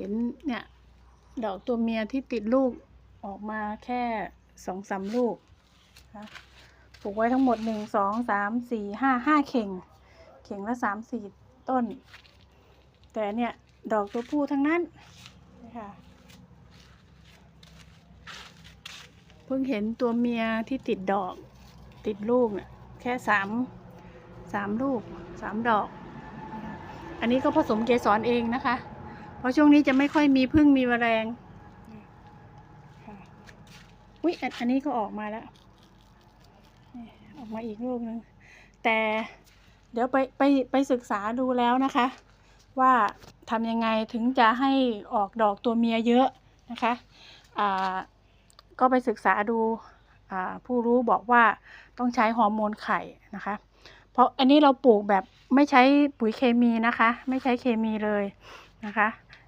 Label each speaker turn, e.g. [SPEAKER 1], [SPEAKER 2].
[SPEAKER 1] เห็นเนี่ยดอกตัวเมียที่ติดลูกออกมาแค่สองสามลูกนะปลูกไว้ทั้งหมดหนึ่งสองสามสี่ห้าห้าเข่ง เข่งละสามสี่ต้น แต่เนี่ยดอกตัวผู้ทั้งนั้นนี่ค่ะเพิ่งเห็นตัวเมียที่ติดดอกติดลูกเนี่ยแค่สามสามลูกสามดอก อันนี้ก็ผสมเกสรเองนะคะ เพราะช่วงนี้จะไม่ค่อยมีพึ่งมีแมลงอุ้ยอันนี้ก็ออกมาแล้ว ออกมาอีกลูกหนึ่งแต่เดี๋ยวไปไปไปศึกษาดูแล้วนะคะ ว่าทำยังไงถึงจะให้ออกดอกตัวเมียเยอะนะคะอ่าก็ไปศึกษาดูผู้รู้บอกว่าต้องใช้ฮอร์โมนไข่นะคะ ราะอันนี้เราปลูกแบบไม่ใช้ปุ๋ยเคมีนะคะ ไม่ใช้เคมีเลยนะคะ